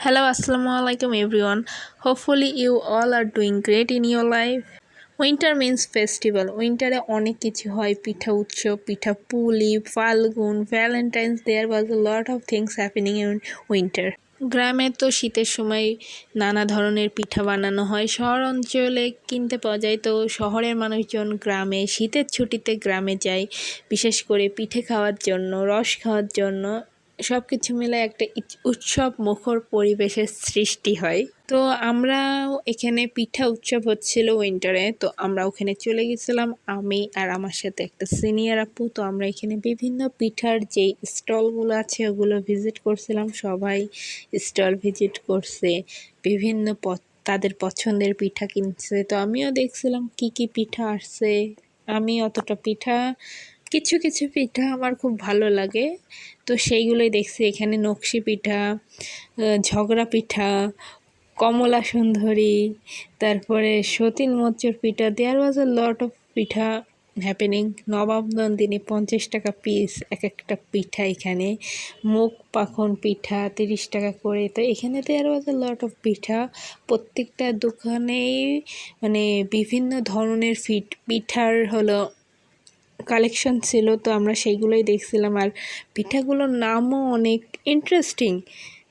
Hello, Assalamu alaikum everyone. Hopefully, you all are doing great in your life. Winter means festival উইন্টারে অনেক কিছু হয়। পিঠা উৎসব পিঠা পুলি ফাল্গুন Valentine's there was a lot of things happening in winter গ্রামে তো শীতের সময় নানা ধরনের পিঠা বানানো হয়। শহর অঞ্চলে কিনতে পাওয়া যায়। তো শহরের মানুষজন গ্রামে শীতের ছুটিতে গ্রামে যায়। বিশেষ করে পিঠে খাওয়ার জন্য রস খাওয়ার জন্য। সব কিছু মিলে একটা উৎসব মুখর পরিবেশের সৃষ্টি হয়। তো আমরা এখানে পিঠা উৎসব হচ্ছিল উইন্টারে তো আমরা ওখানে চলে গেছিলাম। আমি আর আমার সাথে একটা সিনিয়র আপু, তো আমরা এখানে বিভিন্ন পিঠার যে স্টলগুলো আছে, ওগুলো ভিজিট করছিলাম। সবাই স্টল ভিজিট করছে, বিভিন্ন তাদের পছন্দের পিঠা কিনছে। তো আমিও দেখছিলাম কি কি পিঠা আসছে। আমি অতটা পিঠা কিছু কিছু পিঠা আমার খুব ভালো লাগে। তো সেইগুলোই দেখছি। এখানে নকশি পিঠা ঝগড়া পিঠা, কমলা সুন্দরী, তারপরে সতীন মোচর পিঠা there was a lot of pitha happening নবাব নন্দিনী পঞ্চাশ টাকা পিস এক একটা পিঠা এখানে। মুখ পাখন পিঠা তিরিশ টাকা করে। তো এখানে দেয়ার ওয়াজ আ লট অফ পিঠা। প্রত্যেকটা দোকানেই মানে বিভিন্ন ধরনের ফিট, পিঠার হলো কালেকশন ছিল, তো আমরা সেইগুলোই দেখছিলাম। আর পিঠাগুলোর নামও অনেক ইন্টারেস্টিং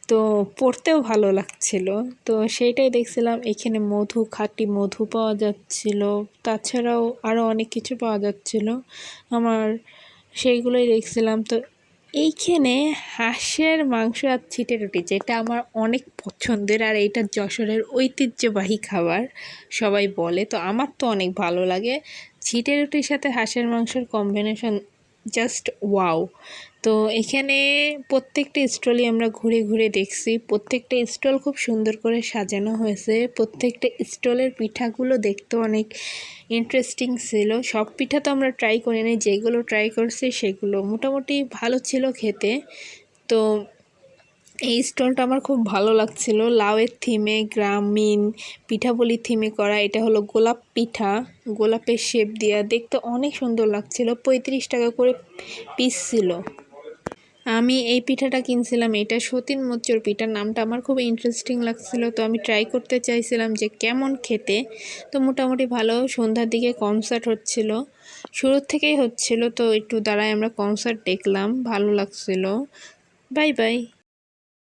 তো পড়তেও ভালো লাগছিল। তো সেইটাই দেখছিলাম। এখানে মধু, খাঁটি মধু পাওয়া যাচ্ছিল। তাছাড়াও আরও অনেক কিছু পাওয়া যাচ্ছিল। আমার সেইগুলোই দেখছিলাম। তো এইখানে হাঁসের মাংস আর ছিটে রুটি, যেটা আমার অনেক পছন্দের আর এটা যশোরের ঐতিহ্যবাহী খাবার, সবাই বলে। তো আমার তো অনেক ভালো লাগে। ছিটে রুটির সাথে হাঁসের মাংসের কম্বিনেশন জাস্ট ওয়াও তো এখানে প্রত্যেকটা স্টলই আমরা ঘুরে ঘুরে দেখছি। প্রত্যেকটা স্টল খুব সুন্দর করে সাজানো হয়েছে। প্রত্যেকটা স্টলের পিঠাগুলো দেখতে অনেক ইন্টারেস্টিং ছিল। সব পিঠা তো আমরা ট্রাই করিনি। যেগুলো ট্রাই করছি সেগুলো মোটামুটি ভালো ছিল খেতে। তো এই স্টলটা আমার খুব ভালো লাগছিল। লাউয়ের থিমে গ্রামীণ পিঠাবলি থিমে করা, এটা হলো গোলাপ পিঠা, গোলাপের শেপ দেওয়া দেখতে অনেক সুন্দর লাগছিল, পঁয়ত্রিশ টাকা করে পিস ছিল। আমি এই পিঠাটা কিনছিলাম, এটা সতীন মোচ্চর পিঠা, নামটা আমার খুব ইন্টারেস্টিং লাগছিল। তো আমি ট্রাই করতে চাইছিলাম যে কেমন খেতে। তো মোটামুটি ভালো, সন্ধ্যার দিকে কনসার্ট হচ্ছিল। শুরুর থেকেই হচ্ছিল, তো একটু দাঁড়ায় আমরা কনসার্ট দেখলাম, ভালো লাগছিল। Bye bye